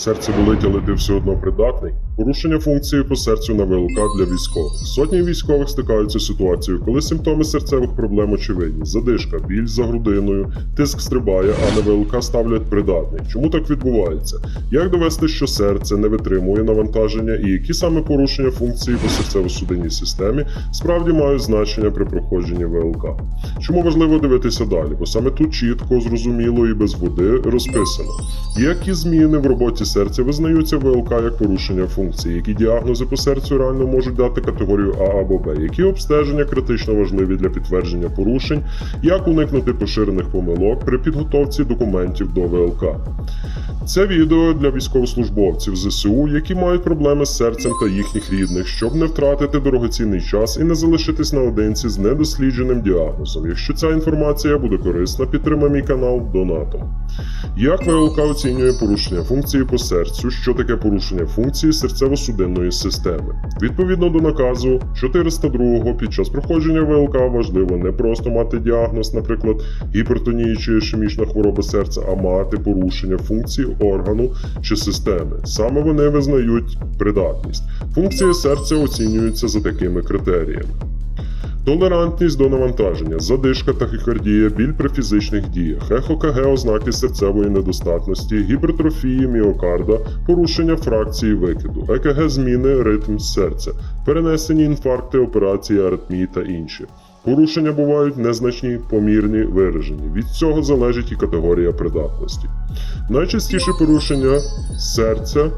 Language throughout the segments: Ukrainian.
Серце болить, але ти все одно придатний. Порушення функції по серцю на ВЛК для військових. Сотні військових стикаються з ситуацією, коли симптоми серцевих проблем очевидні: задишка, біль за грудиною, тиск стрибає, а на ВЛК ставлять придатний. Чому так відбувається? Як довести, що серце не витримує навантаження, і які саме порушення функції по серцево-судинній системі справді мають значення при проходженні ВЛК? Чому важливо дивитися далі? Бо саме тут чітко, зрозуміло і без води розписано. Які зміни в роботі серця визнаються ВЛК як порушення функції, які діагнози по серцю реально можуть дати категорію А або Б, які обстеження критично важливі для підтвердження порушень, як уникнути поширених помилок при підготовці документів до ВЛК. Це відео для військовослужбовців ЗСУ, які мають проблеми з серцем та їхніх рідних, щоб не втратити дорогоцінний час і не залишитись наодинці з недослідженим діагнозом. Якщо ця інформація буде корисна, підтримай мій канал донатом. Як ВЛК оцінює порушення функції по серцю? Що таке порушення функції серцево-судинної системи? Відповідно до наказу 402 під час проходження ВЛК важливо не просто мати діагноз, наприклад, гіпертонії чи ішемічна хвороба серця, а мати порушення функції органу чи системи. Саме вони визнають придатність. Функція серця оцінюється за такими критеріями. Толерантність до навантаження, задишка, тахікардія, біль при фізичних діях, ехокг, ознаки серцевої недостатності, гіпертрофії міокарда, порушення фракції викиду, ЕКГ зміни ритм серця, перенесені інфаркти, операції, аритмії та інші. Порушення бувають незначні, помірні, виражені. Від цього залежить і категорія придатності. Найчастіше порушення серця,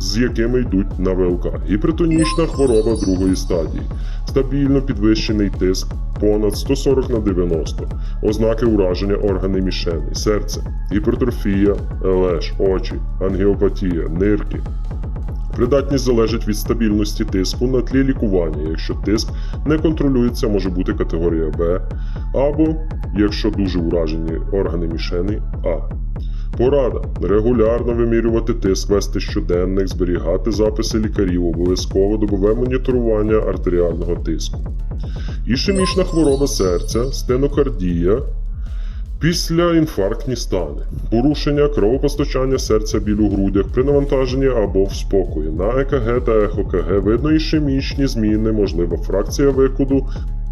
з якими йдуть на ВЛК. Гіпертонічна хвороба другої стадії, стабільно підвищений тиск понад 140 на 90, ознаки ураження органи мішени, серце, гіпертрофія, ЛЕШ, очі, ангіопатія, нирки. Придатність залежить від стабільності тиску на тлі лікування. Якщо тиск не контролюється, може бути категорія Б, або якщо дуже уражені органи мішени А. Порада регулярно вимірювати тиск, вести щоденник, зберігати записи лікарів, обов'язково добове моніторування артеріального тиску. Ішемічна хвороба серця, стенокардія, Післяінфарктні стани, порушення кровопостачання серця біль у грудях при навантаженні або в спокої. На ЕКГ та ехокг видно ішемічні зміни, можлива фракція викиду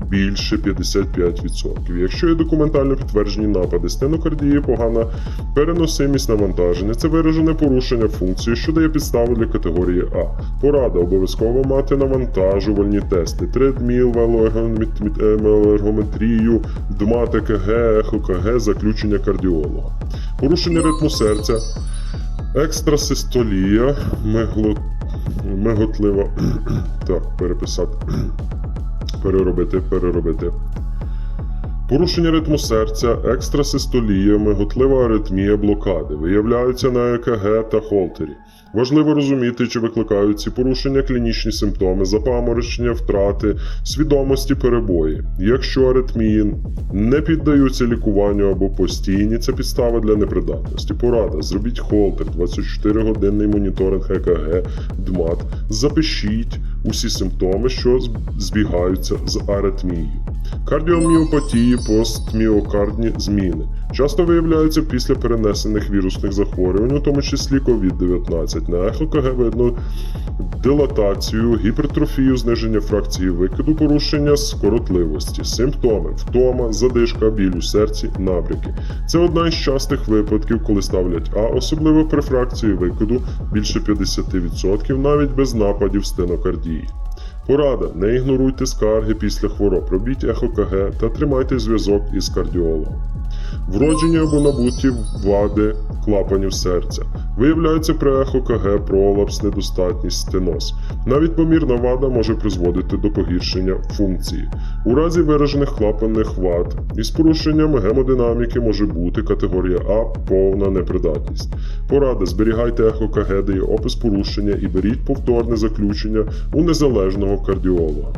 більше 55%. Якщо є документально підтверджені напади стенокардії, погана переносимість навантаження, це виражене порушення функції, що дає підставу для категорії А. Порада обов'язково мати навантажувальні тести: тридміл, велоергометрію, ДМАТ, ЕКГ, ехокг, заключення кардіолога. Порушення ритму серця, екстрасистолія, мегло... меготлива. так, переписати. переробити, переробити. Порушення ритму серця, екстрасистолія, миготлива аритмія, блокади виявляються на ЕКГ та холтері. Важливо розуміти, чи викликають ці порушення клінічні симптоми, запаморочення, втрати, свідомості, перебої. Якщо аритмії не піддаються лікуванню або постійні, це підстава для непридатності. Порада. Зробіть холтер, 24-годинний моніторинг ЕКГ, ДМАТ. Запишіть усі симптоми, що збігаються з аритмією. Кардіоміопатії, постміокардні зміни часто виявляються після перенесених вірусних захворювань, у тому числі COVID-19. На ехокг видно дилатацію, гіпертрофію, зниження фракції викиду, порушення скоротливості, симптоми, втома, задишка, біль у серці, набряки. Це одна із частих випадків, коли ставлять А, особливо при фракції викиду більше 50%, навіть без нападів стенокардії. Порада: не ігноруйте скарги після хвороб, робіть ехокг та тримайте зв'язок із кардіологом. Вроджені або набуті вади клапанів серця. Виявляється при ехокг пролапс, недостатність, стеноз. Навіть помірна вада може призводити до погіршення функції. У разі виражених клапанних вад із порушенням гемодинаміки може бути категорія А повна непридатність. Порада зберігайте ехокг, де є опис порушення і беріть повторне заключення у незалежного кардіолога.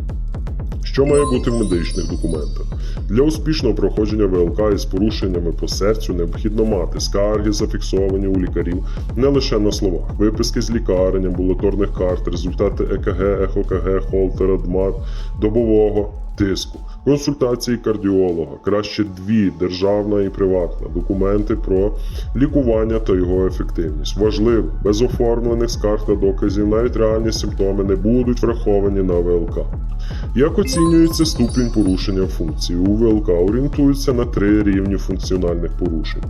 Що має бути в медичних документах? Для успішного проходження ВЛК із порушеннями по серцю необхідно мати скарги, зафіксовані у лікарів не лише на словах, виписки з лікарень, амбулаторних карт, результати ЕКГ, ЕХОКГ, Холтера, ДМАТ, добового тиску. консультації кардіолога, краще дві державна і приватна, документи про лікування та його ефективність. Важливо, без оформлених скарг та доказів навіть реальні симптоми не будуть враховані на ВЛК. Як оцінюється ступінь порушення функції? У ВЛК орієнтуються на три рівні функціональних порушень.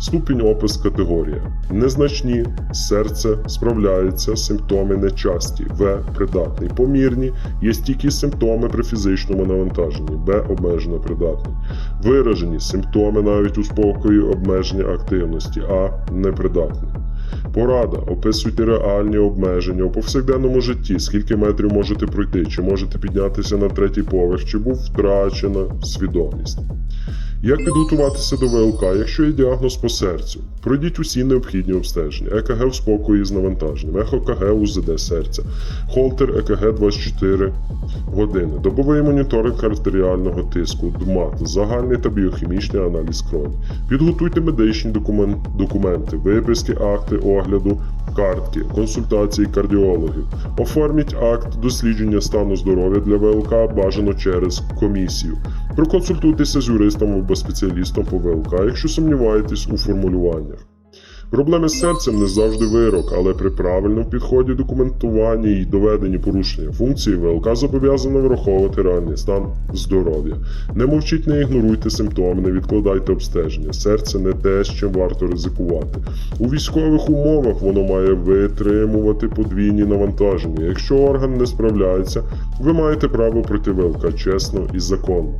Ступінь опис категорія. Незначні, серце справляється, симптоми нечасті, В придатний, помірні, є стійкі симптоми при фізичному навантаженні, Б обмежено придатний. Виражені симптоми навіть у спокої обмеження активності, А непридатний. Порада. Описуйте реальні обмеження у повсякденному житті, скільки метрів можете пройти, чи можете піднятися на третій поверх, чи був втрачена свідомість. Як підготуватися до ВЛК, якщо є діагноз по серцю? Пройдіть усі необхідні обстеження, ЕКГ в спокої з навантаженням, ЕХОКГ УЗД серця, Холтер ЕКГ 24 години, добовий моніторинг артеріального тиску, ДМАТ, загальний та біохімічний аналіз крові. Підготуйте медичні документи, виписки, акти огляду, картки, консультації кардіологів. Оформіть акт дослідження стану здоров'я для ВЛК бажано через комісію. Проконсультуйтеся з юристом або спеціалістом по ВЛК, якщо сумніваєтесь у формулюваннях. Проблеми з серцем не завжди вирок, але при правильному підході документуванні і доведенні порушення функції ВЛК зобов'язано враховувати реальний стан здоров'я. Не мовчіть, не ігноруйте симптоми, не відкладайте обстеження. Серце не те, з чим варто ризикувати. У військових умовах воно має витримувати подвійні навантаження. Якщо орган не справляється, ви маєте право пройти ВЛК чесно і законно.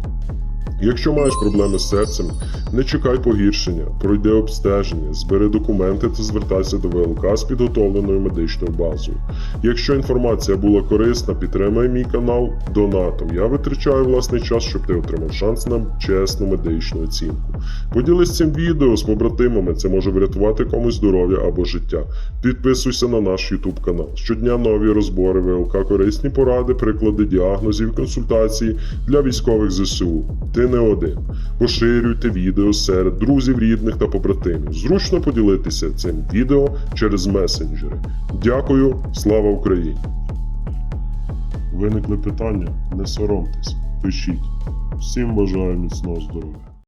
Якщо маєш проблеми з серцем, не чекай погіршення, пройди обстеження, збери документи та звертайся до ВЛК з підготовленою медичною базою. Якщо інформація була корисна, підтримай мій канал донатом. Я витрачаю власний час, щоб ти отримав шанс на чесну медичну оцінку. Поділись цим відео з побратимами, це може врятувати комусь здоров'я або життя. Підписуйся на наш YouTube канал. Щодня нові розбори ВЛК, корисні поради, приклади діагнозів, консультації для військових ЗСУ. Ти не один. Поширюйте відео серед друзів, рідних та побратимів. Зручно поділитися цим відео через месенджери. Дякую, слава Україні! Виникли питання? Не соромтесь, пишіть. Всім бажаю міцного здоров'я.